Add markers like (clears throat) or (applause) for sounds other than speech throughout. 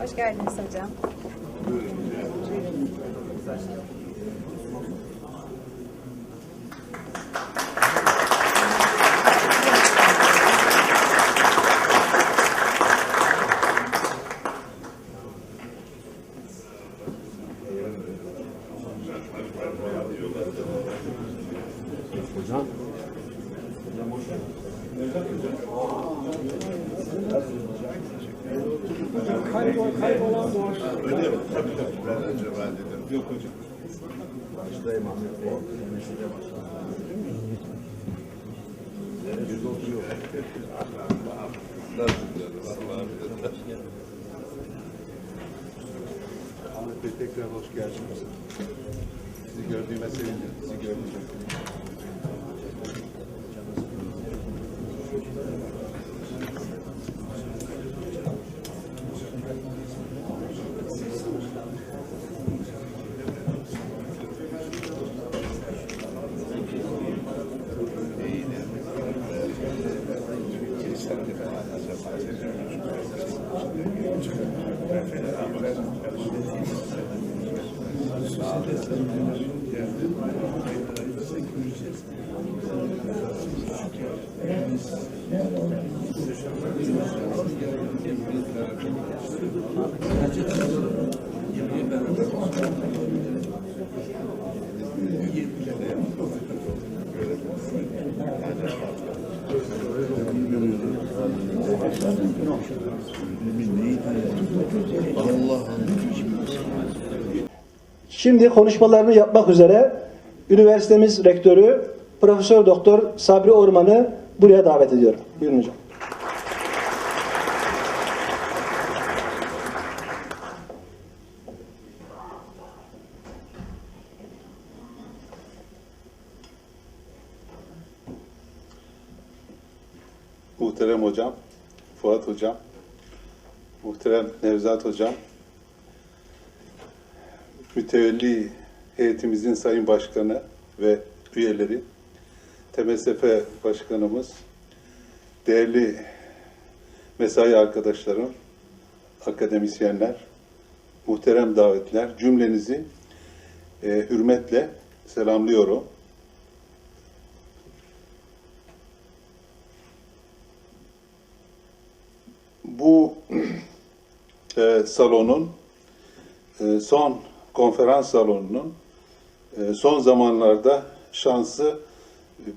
Hoş geldiniz hocam. Öyle mi? Tabii tabii. Ben acaba dedim. Yok hocam. Baştayım Ahmet Bey. Mesele Yüz oturuyor. Ahmet Bey tekrar hoş geldiniz. Sizi gördüğüme sevindim. Sizi gördüğüme Allah Allah. Şimdi konuşmalarını yapmak üzere üniversitemiz rektörü Profesör Doktor Sabri Orman'ı buraya davet ediyorum. Buyurun hocam. Muhterem hocam, Fuat hocam, muhterem Nevzat hocam, mütevelli heyetimizin sayın başkanı ve üyeleri, TMSF başkanımız, değerli mesai arkadaşlarım, akademisyenler, muhterem davetler, cümlenizi e, hürmetle selamlıyorum. bu e, salonun e, son konferans salonunun e, son zamanlarda şansı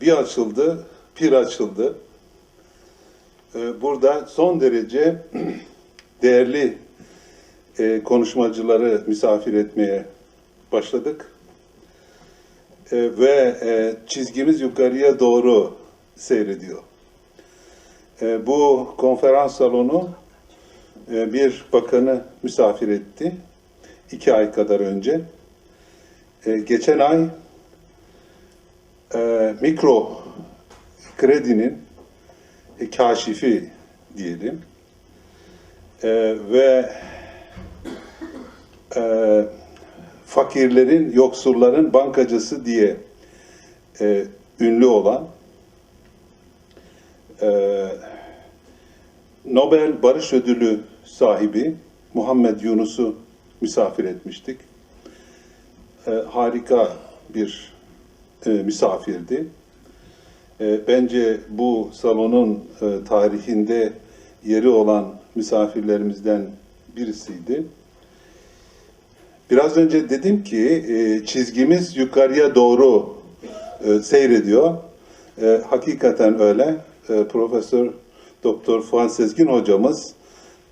bir açıldı, pir açıldı. E, burada son derece (clears throat) değerli e, konuşmacıları misafir etmeye başladık. Ve çizgimiz yukarıya doğru seyrediyor. Bu konferans salonu bir bakanı misafir etti. İki ay kadar önce. E, geçen ay e, mikro kredinin e, kaşifi diyelim E, ve e, fakirlerin, yoksulların bankacısı diye e, ünlü olan e, Nobel Barış Ödülü sahibi Muhammed Yunus'u misafir etmiştik. E, harika bir e, misafirdi. E, bence bu salonun e, tarihinde yeri olan misafirlerimizden birisiydi. Biraz önce dedim ki e, çizgimiz yukarıya doğru e, seyrediyor. E, hakikaten öyle. E, Profesör Doktor Fuat Sezgin hocamız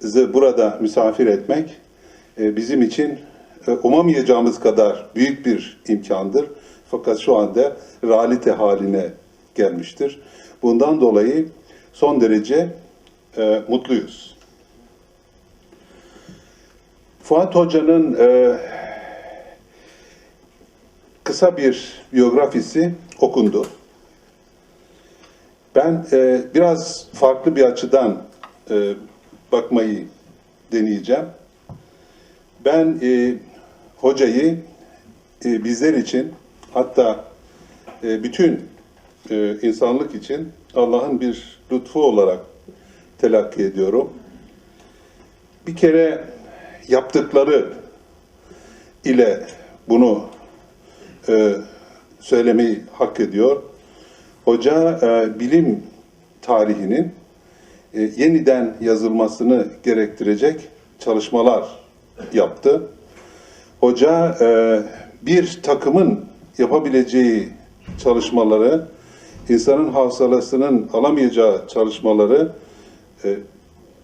bizi burada misafir etmek bizim için e, umamayacağımız kadar büyük bir imkandır. Fakat şu anda realite haline gelmiştir. Bundan dolayı son derece e, mutluyuz. Fuat Hoca'nın e, kısa bir biyografisi okundu. Ben e, biraz farklı bir açıdan e, bakmayı deneyeceğim. Ben e, hocayı e, bizler için hatta e, bütün e, insanlık için Allah'ın bir lütfu olarak telakki ediyorum. Bir kere yaptıkları ile bunu e, söylemeyi hak ediyor. Hoca e, bilim tarihinin e, yeniden yazılmasını gerektirecek çalışmalar yaptı. Hoca e, bir takımın yapabileceği çalışmaları, insanın hafsalasının alamayacağı çalışmaları e,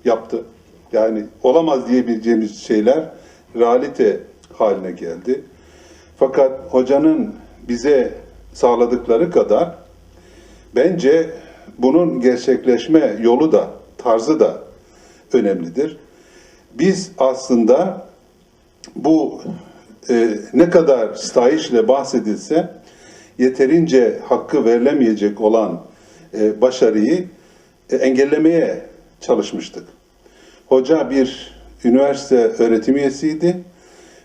yaptı. Yani olamaz diyebileceğimiz şeyler realite haline geldi. Fakat hocanın bize sağladıkları kadar bence bunun gerçekleşme yolu da, tarzı da önemlidir. Biz aslında bu e, ne kadar stahişle bahsedilse yeterince hakkı verilemeyecek olan e, başarıyı e, engellemeye çalışmıştık. Hoca bir üniversite öğretim üyesiydi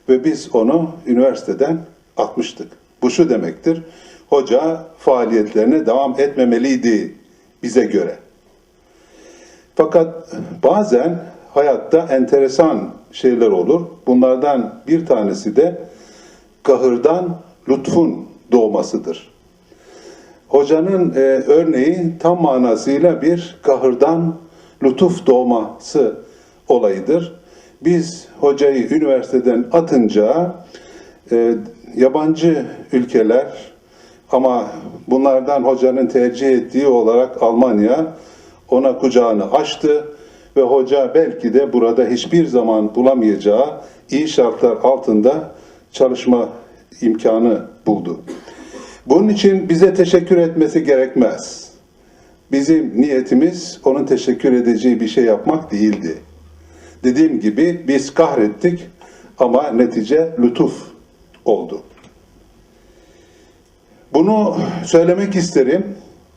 ve biz onu üniversiteden atmıştık. Bu şu demektir, hoca faaliyetlerine devam etmemeliydi bize göre. Fakat bazen hayatta enteresan şeyler olur. Bunlardan bir tanesi de kahırdan lütfun doğmasıdır. Hocanın e, örneği tam manasıyla bir kahırdan lütuf doğması olayıdır. Biz hocayı üniversiteden atınca e, yabancı ülkeler ama bunlardan hocanın tercih ettiği olarak Almanya ona kucağını açtı ve hoca belki de burada hiçbir zaman bulamayacağı iyi şartlar altında çalışma imkanı buldu. Bunun için bize teşekkür etmesi gerekmez. Bizim niyetimiz onun teşekkür edeceği bir şey yapmak değildi. Dediğim gibi biz kahrettik ama netice lütuf oldu. Bunu söylemek isterim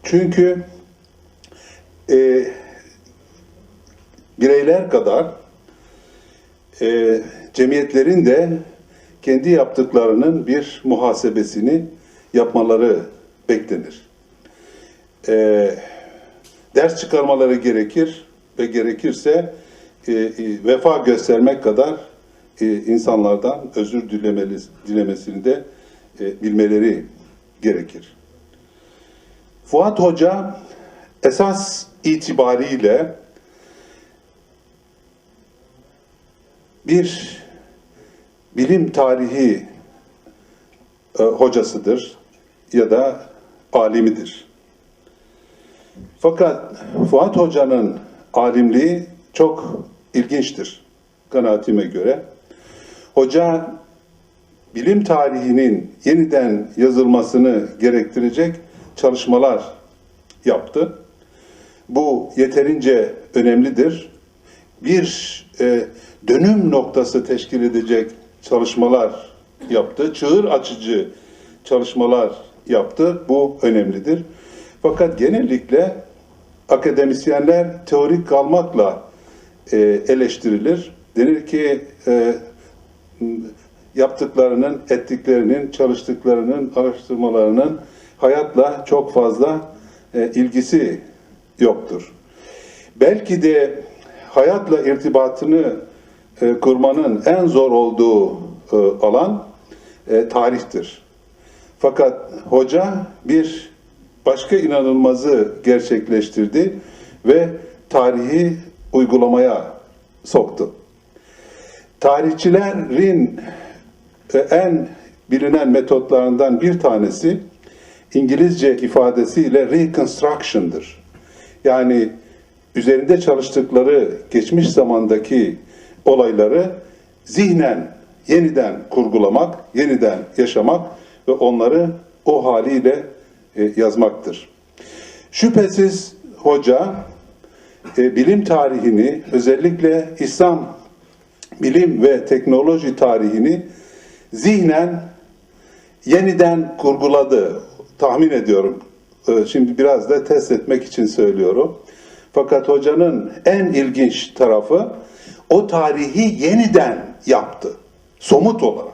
çünkü e, bireyler kadar e, cemiyetlerin de kendi yaptıklarının bir muhasebesini yapmaları beklenir. E, ders çıkarmaları gerekir ve gerekirse e, e, vefa göstermek kadar e, insanlardan özür dilemesini de e, bilmeleri gerekir. Fuat Hoca esas itibariyle bir bilim tarihi e, hocasıdır ya da alimidir. Fakat Fuat Hoca'nın alimliği çok ilginçtir kanaatime göre. Hoca bilim tarihinin yeniden yazılmasını gerektirecek çalışmalar yaptı. Bu yeterince önemlidir. Bir e, dönüm noktası teşkil edecek çalışmalar yaptı. Çığır açıcı çalışmalar yaptı. Bu önemlidir. Fakat genellikle akademisyenler teorik kalmakla e, eleştirilir. Denir ki e, yaptıklarının, ettiklerinin, çalıştıklarının, araştırmalarının hayatla çok fazla e, ilgisi yoktur. Belki de hayatla irtibatını e, kurmanın en zor olduğu e, alan e, tarihtir. Fakat hoca bir başka inanılmazı gerçekleştirdi ve tarihi uygulamaya soktu. Tarihçilerin en bilinen metotlarından bir tanesi İngilizce ifadesiyle reconstruction'dır. Yani üzerinde çalıştıkları geçmiş zamandaki olayları zihnen yeniden kurgulamak, yeniden yaşamak ve onları o haliyle e, yazmaktır. Şüphesiz hoca e, bilim tarihini özellikle İslam bilim ve teknoloji tarihini zihnen yeniden kurguladı. Tahmin ediyorum. E, şimdi biraz da test etmek için söylüyorum. Fakat hocanın en ilginç tarafı o tarihi yeniden yaptı. Somut olarak,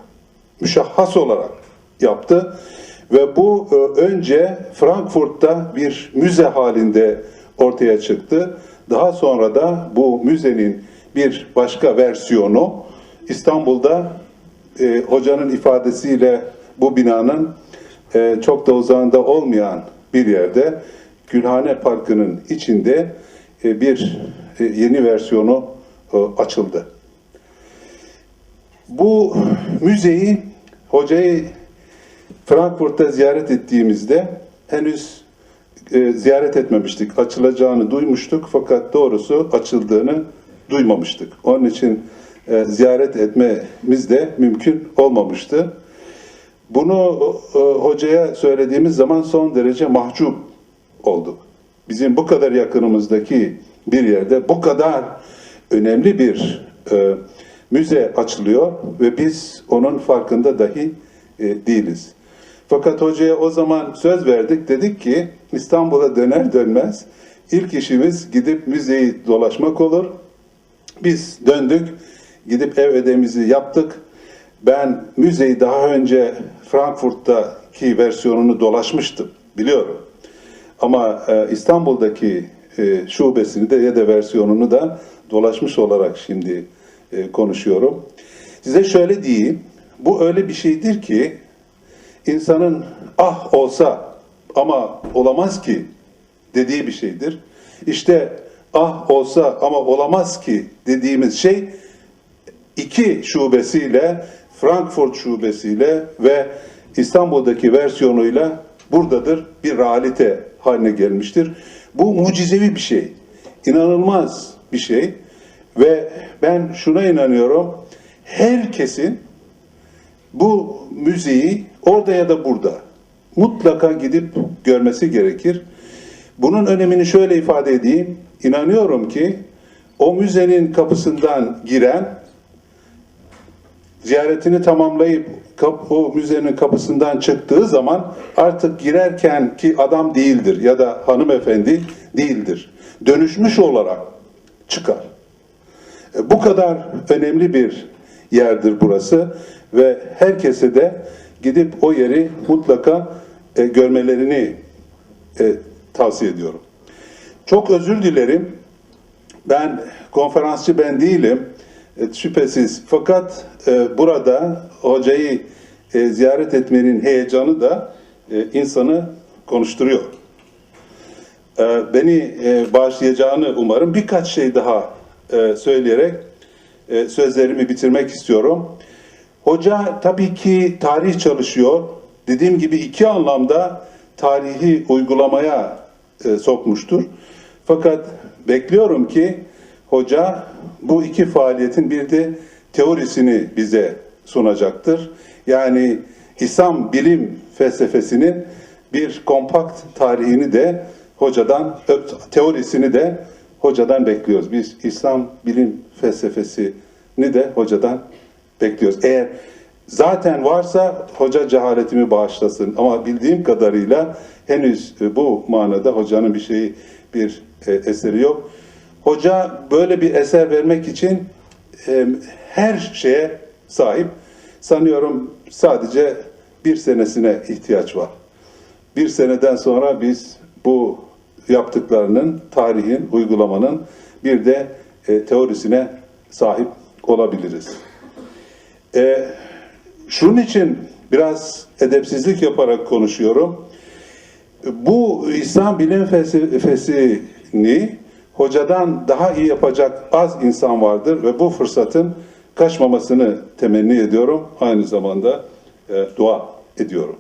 müşahhas olarak yaptı. Ve bu e, önce Frankfurt'ta bir müze halinde ortaya çıktı. Daha sonra da bu müzenin bir başka versiyonu İstanbul'da e, hocanın ifadesiyle bu binanın e, çok da uzağında olmayan bir yerde Gülhane Parkı'nın içinde e, bir e, yeni versiyonu açıldı. Bu müzeyi hocayı Frankfurt'ta ziyaret ettiğimizde henüz e, ziyaret etmemiştik. Açılacağını duymuştuk fakat doğrusu açıldığını duymamıştık. Onun için e, ziyaret etmemiz de mümkün olmamıştı. Bunu e, hocaya söylediğimiz zaman son derece mahcup olduk. Bizim bu kadar yakınımızdaki bir yerde bu kadar önemli bir e, müze açılıyor ve biz onun farkında dahi e, değiliz. Fakat hocaya o zaman söz verdik. Dedik ki İstanbul'a döner dönmez ilk işimiz gidip müzeyi dolaşmak olur. Biz döndük, gidip ev ödevimizi yaptık. Ben müzeyi daha önce Frankfurt'taki versiyonunu dolaşmıştım, biliyorum. Ama e, İstanbul'daki e, şubesini de ya da versiyonunu da dolaşmış olarak şimdi e, konuşuyorum. Size şöyle diyeyim, bu öyle bir şeydir ki insanın ah olsa ama olamaz ki dediği bir şeydir. İşte ah olsa ama olamaz ki dediğimiz şey iki şubesiyle Frankfurt şubesiyle ve İstanbul'daki versiyonuyla buradadır bir realite haline gelmiştir. Bu mucizevi bir şey. inanılmaz bir şey ve ben şuna inanıyorum. Herkesin bu müziği orada ya da burada mutlaka gidip görmesi gerekir. Bunun önemini şöyle ifade edeyim. İnanıyorum ki o müzenin kapısından giren ziyaretini tamamlayıp o müzenin kapısından çıktığı zaman artık girerken ki adam değildir ya da hanımefendi değildir. Dönüşmüş olarak çıkar. E, Bu kadar önemli bir yerdir burası ve herkese de gidip o yeri mutlaka e, görmelerini e, tavsiye ediyorum. Çok özür dilerim. Ben konferansçı ben değilim. E, şüphesiz. Fakat e, burada hocayı e, ziyaret etmenin heyecanı da e, insanı konuşturuyor. E, beni e, bağışlayacağını umarım. Birkaç şey daha e, söyleyerek e, sözlerimi bitirmek istiyorum. Hoca tabii ki tarih çalışıyor. Dediğim gibi iki anlamda tarihi uygulamaya sokmuştur. Fakat bekliyorum ki hoca bu iki faaliyetin bir de teorisini bize sunacaktır. Yani İslam bilim felsefesinin bir kompakt tarihini de hocadan, teorisini de hocadan bekliyoruz. Biz İslam bilim felsefesini de hocadan bekliyoruz. Eğer zaten varsa hoca cehaletimi bağışlasın. Ama bildiğim kadarıyla henüz e, bu manada hocanın bir şeyi, bir e, eseri yok. Hoca böyle bir eser vermek için e, her şeye sahip. Sanıyorum sadece bir senesine ihtiyaç var. Bir seneden sonra biz bu yaptıklarının, tarihin, uygulamanın bir de e, teorisine sahip olabiliriz. E, şunun için biraz edepsizlik yaparak konuşuyorum. Bu İslam bilim felsefesini hocadan daha iyi yapacak az insan vardır ve bu fırsatın kaçmamasını temenni ediyorum. Aynı zamanda e, dua ediyorum.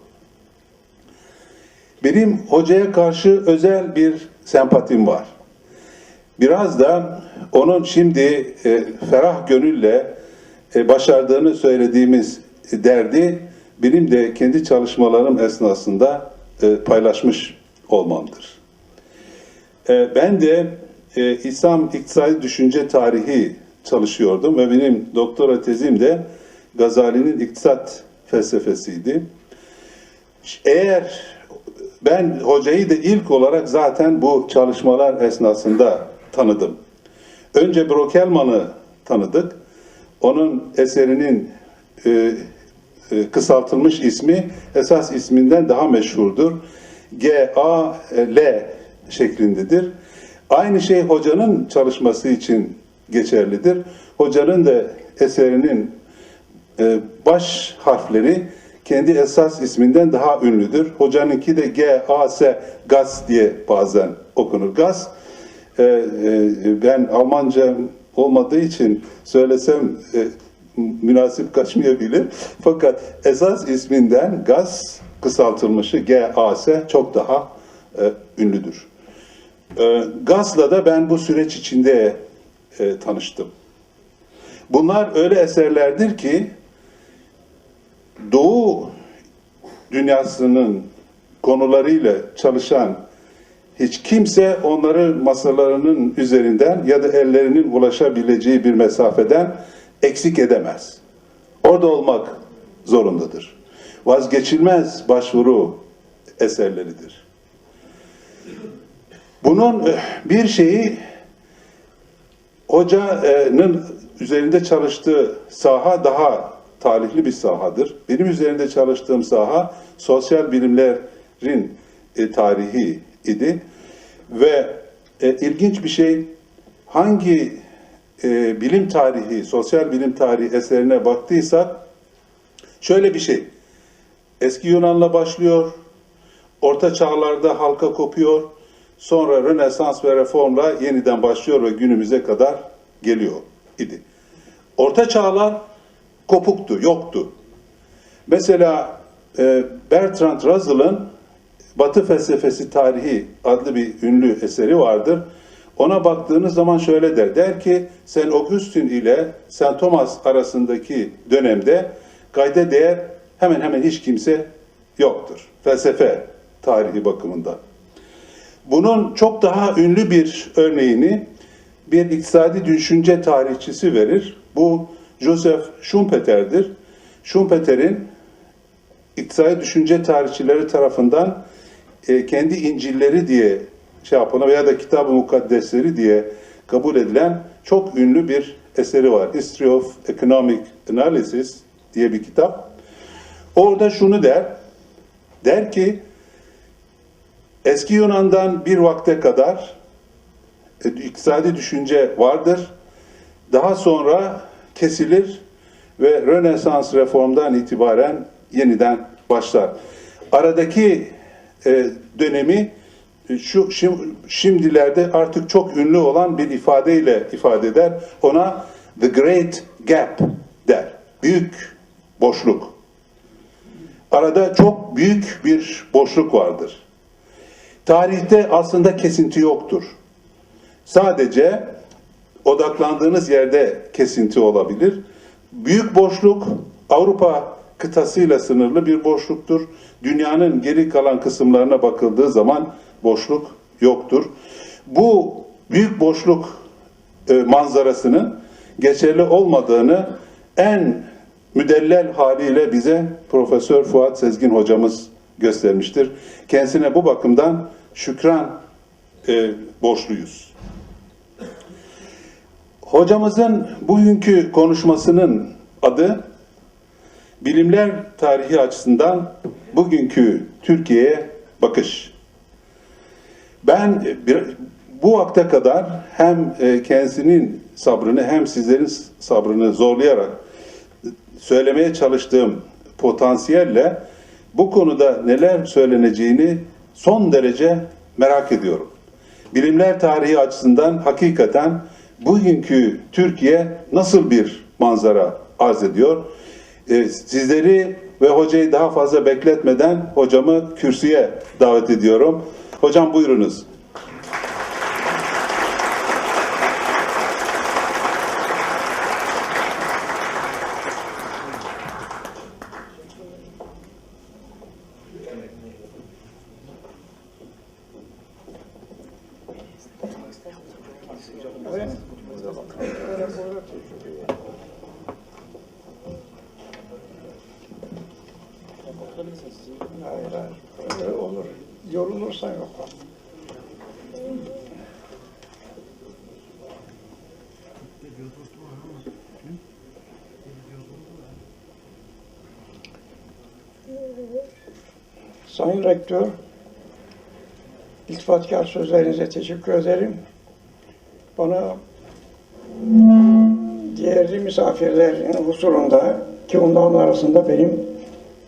Benim hocaya karşı özel bir sempatim var. Biraz da onun şimdi e, ferah gönülle e, başardığını söylediğimiz derdi benim de kendi çalışmalarım esnasında e, paylaşmış olmamdır. E, ben de e, İslam İktisadi Düşünce Tarihi çalışıyordum ve benim doktora tezim de Gazali'nin iktisat felsefesiydi. Eğer ben hocayı da ilk olarak zaten bu çalışmalar esnasında tanıdım. Önce Brokelman'ı tanıdık. Onun eserinin e, e, kısaltılmış ismi esas isminden daha meşhurdur. G-A-L şeklindedir. Aynı şey hocanın çalışması için geçerlidir. Hocanın da eserinin e, baş harfleri kendi esas isminden daha ünlüdür. Hocanınki de G, A, S, GAS diye bazen okunur. GAS, e, e, ben Almanca olmadığı için söylesem e, münasip kaçmayabilir. Fakat esas isminden GAS kısaltılmışı G, A, S çok daha e, ünlüdür. E, GAS'la da ben bu süreç içinde e, tanıştım. Bunlar öyle eserlerdir ki Doğu dünyasının konularıyla çalışan hiç kimse onları masalarının üzerinden ya da ellerinin ulaşabileceği bir mesafeden eksik edemez. Orada olmak zorundadır. Vazgeçilmez başvuru eserleridir. Bunun eh, bir şeyi hocanın üzerinde çalıştığı saha daha talihli bir sahadır. Benim üzerinde çalıştığım saha sosyal bilimlerin e, tarihi idi. Ve e, ilginç bir şey hangi e, bilim tarihi, sosyal bilim tarihi eserine baktıysak şöyle bir şey. Eski Yunan'la başlıyor, Orta çağlarda halka kopuyor, sonra Rönesans ve Reform'la yeniden başlıyor ve günümüze kadar geliyor idi. Orta çağlar kopuktu, yoktu. Mesela e, Bertrand Russell'ın Batı Felsefesi Tarihi adlı bir ünlü eseri vardır. Ona baktığınız zaman şöyle der. Der ki Saint Augustine ile Saint Thomas arasındaki dönemde kayda değer hemen hemen hiç kimse yoktur. Felsefe tarihi bakımından. Bunun çok daha ünlü bir örneğini bir iktisadi düşünce tarihçisi verir. Bu Joseph Schumpeter'dir. Schumpeter'in iktisadi düşünce tarihçileri tarafından e, kendi İncil'leri diye şey yapana veya da Kitab-ı Mukaddesleri diye kabul edilen çok ünlü bir eseri var. History of Economic Analysis diye bir kitap. Orada şunu der. Der ki eski Yunan'dan bir vakte kadar e, iktisadi düşünce vardır. Daha sonra kesilir ve Rönesans reformdan itibaren yeniden başlar. Aradaki e, dönemi e, şu şim- şimdilerde artık çok ünlü olan bir ifadeyle ifade eder. Ona the great gap der. Büyük boşluk. Arada çok büyük bir boşluk vardır. Tarihte aslında kesinti yoktur. Sadece odaklandığınız yerde kesinti olabilir. Büyük boşluk Avrupa kıtasıyla sınırlı bir boşluktur. Dünyanın geri kalan kısımlarına bakıldığı zaman boşluk yoktur. Bu büyük boşluk e, manzarasının geçerli olmadığını en müdellel haliyle bize Profesör Fuat Sezgin hocamız göstermiştir. Kendisine bu bakımdan şükran e, borçluyuz. Hocamızın bugünkü konuşmasının adı Bilimler tarihi açısından bugünkü Türkiye'ye bakış. Ben bu vakte kadar hem e, kendisinin sabrını hem sizlerin sabrını zorlayarak söylemeye çalıştığım potansiyelle bu konuda neler söyleneceğini son derece merak ediyorum. Bilimler tarihi açısından hakikaten bugünkü Türkiye nasıl bir manzara arz ediyor? Ee, sizleri ve hocayı daha fazla bekletmeden hocamı kürsüye davet ediyorum. Hocam buyurunuz. Hayır, hayır. Öyle olur. Yorulursan yok. Sayın Rektör, iltifatkar sözlerinize teşekkür ederim. Bana diğer misafirlerin huzurunda ki onların arasında benim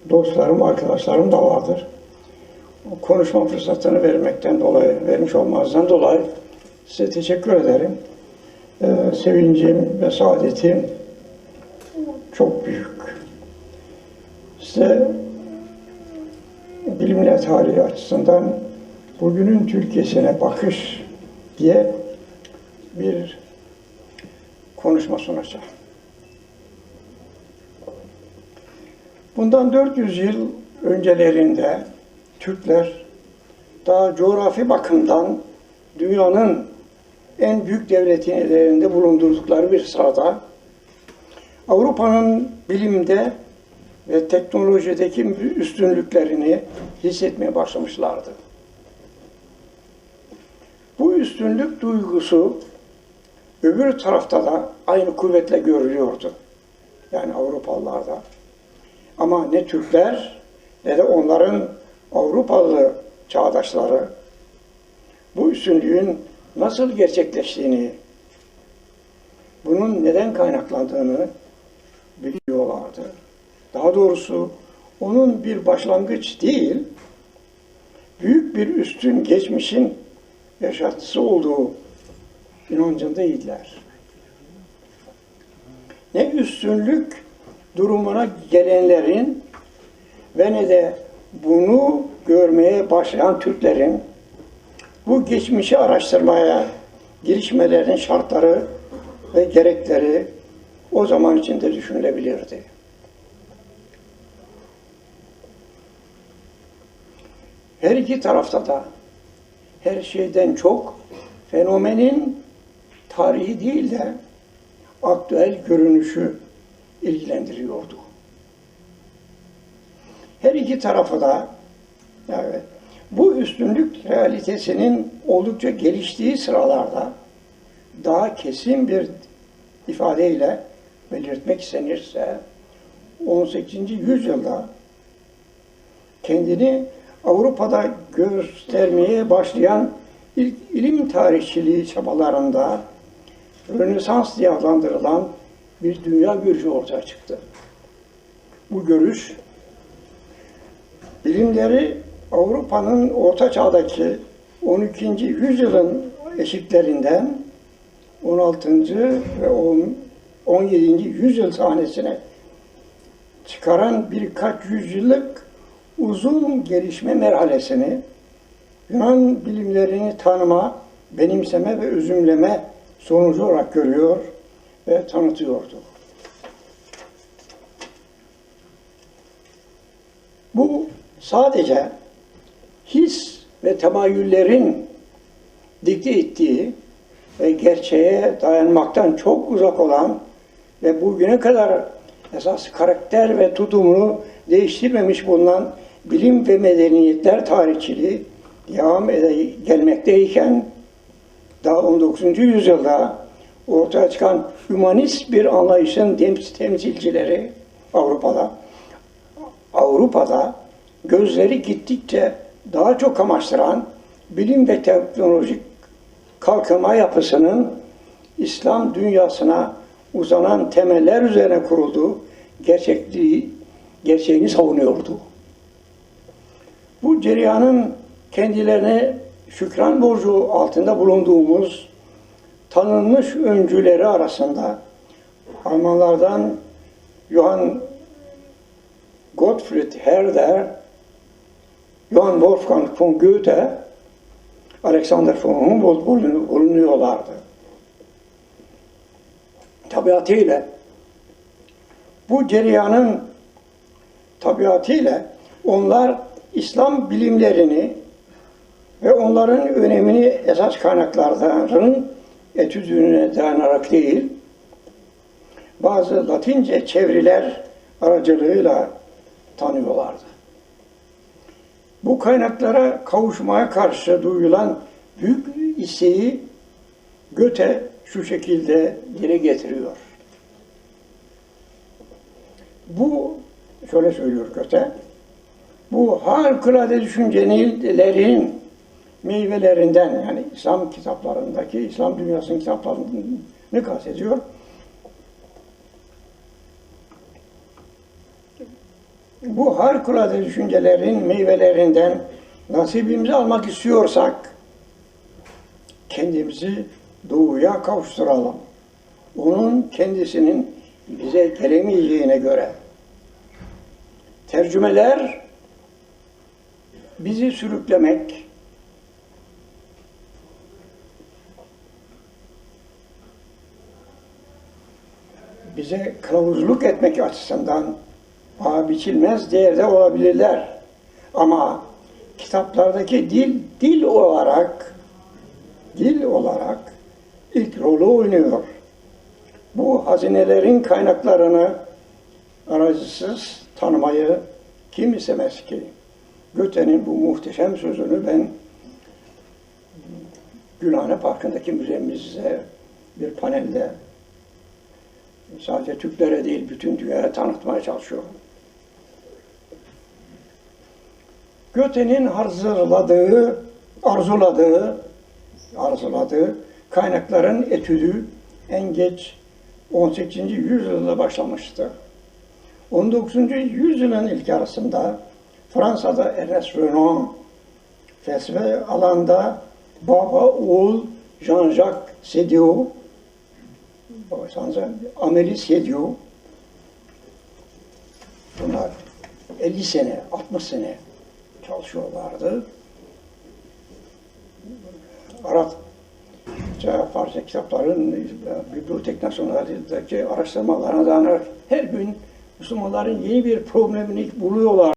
dostlarım, arkadaşlarım da vardır. Konuşma fırsatını vermekten dolayı, vermiş olmanızdan dolayı size teşekkür ederim. Ee, sevincim ve saadetim çok büyük. Size bilimle tarihi açısından bugünün Türkiye'sine bakış diye bir konuşma sunacağım. Bundan 400 yıl öncelerinde Türkler daha coğrafi bakımdan dünyanın en büyük devletlerinde bulundurdukları bir sırada Avrupa'nın bilimde ve teknolojideki üstünlüklerini hissetmeye başlamışlardı. Bu üstünlük duygusu öbür tarafta da aynı kuvvetle görülüyordu. Yani Avrupalılarda. Ama ne Türkler ne de onların Avrupalı çağdaşları bu üstünlüğün nasıl gerçekleştiğini, bunun neden kaynaklandığını biliyorlardı. Daha doğrusu onun bir başlangıç değil, büyük bir üstün geçmişin yaşatısı olduğu inancındaydılar. Ne üstünlük durumuna gelenlerin ve ne de bunu görmeye başlayan Türklerin bu geçmişi araştırmaya girişmelerinin şartları ve gerekleri o zaman içinde düşünülebilirdi. Her iki tarafta da her şeyden çok fenomenin tarihi değil de aktüel görünüşü ilgilendiriyordu. Her iki tarafa da evet, bu üstünlük realitesinin oldukça geliştiği sıralarda daha kesin bir ifadeyle belirtmek istenirse 18. yüzyılda kendini Avrupa'da göstermeye başlayan ilk ilim tarihçiliği çabalarında Rönesans diye adlandırılan bir dünya görüşü ortaya çıktı. Bu görüş bilimleri Avrupa'nın orta çağdaki 12. yüzyılın eşiklerinden 16. ve 17. yüzyıl sahnesine çıkaran birkaç yüzyıllık uzun gelişme merhalesini Yunan bilimlerini tanıma, benimseme ve özümleme sonucu olarak görüyor ve tanıtıyordu. Bu sadece his ve temayüllerin dikte ettiği ve gerçeğe dayanmaktan çok uzak olan ve bugüne kadar esas karakter ve tutumunu değiştirmemiş bulunan bilim ve medeniyetler tarihçiliği devam gelmekteyken daha 19. yüzyılda ortaya çıkan hümanist bir anlayışın temsilcileri Avrupa'da Avrupa'da gözleri gittikçe daha çok kamaştıran bilim ve teknolojik kalkınma yapısının İslam dünyasına uzanan temeller üzerine kurulduğu gerçekliği, gerçeğini savunuyordu. Bu cereyanın kendilerine şükran borcu altında bulunduğumuz tanınmış öncüleri arasında Almanlardan Johann Gottfried Herder, Johann Wolfgang von Goethe, Alexander von Humboldt bulunuyorlardı. Tabiatıyla bu cereyanın tabiatıyla onlar İslam bilimlerini ve onların önemini esas kaynaklardan etüdüne dayanarak değil, bazı Latince çeviriler aracılığıyla tanıyorlardı. bu kaynaklara kavuşmaya karşı duyulan büyük isteği Göte şu şekilde dile getiriyor. Bu, şöyle söylüyor Göte, bu harikulade düşüncelerin meyvelerinden yani İslam kitaplarındaki, İslam dünyasının kitaplarını kastediyor. Bu harikulade düşüncelerin meyvelerinden nasibimizi almak istiyorsak kendimizi doğuya kavuşturalım. Onun kendisinin bize gelemeyeceğine göre tercümeler bizi sürüklemek, bize kılavuzluk etmek açısından paha biçilmez değerde olabilirler. Ama kitaplardaki dil, dil olarak dil olarak ilk rolü oynuyor. Bu hazinelerin kaynaklarını aracısız tanımayı kim istemez ki? Göte'nin bu muhteşem sözünü ben Gülhane Parkı'ndaki müzemizde bir panelde sadece Türklere değil bütün dünyaya tanıtmaya çalışıyorum. Göte'nin hazırladığı, arzuladığı, arzuladığı kaynakların etüdü en geç 18. yüzyılda başlamıştı. 19. yüzyılın ilk arasında Fransa'da Ernest Renan, felsefe alanda baba oğul Jean-Jacques Sediou, babasanız Amélie Sediou, bunlar 50 sene, 60 sene çalışıyorlardı. Arapça, Farsça kitapların e, Bibliotek Nasyonel'deki araştırmalarına dayanarak her gün Müslümanların yeni bir problemini buluyorlar.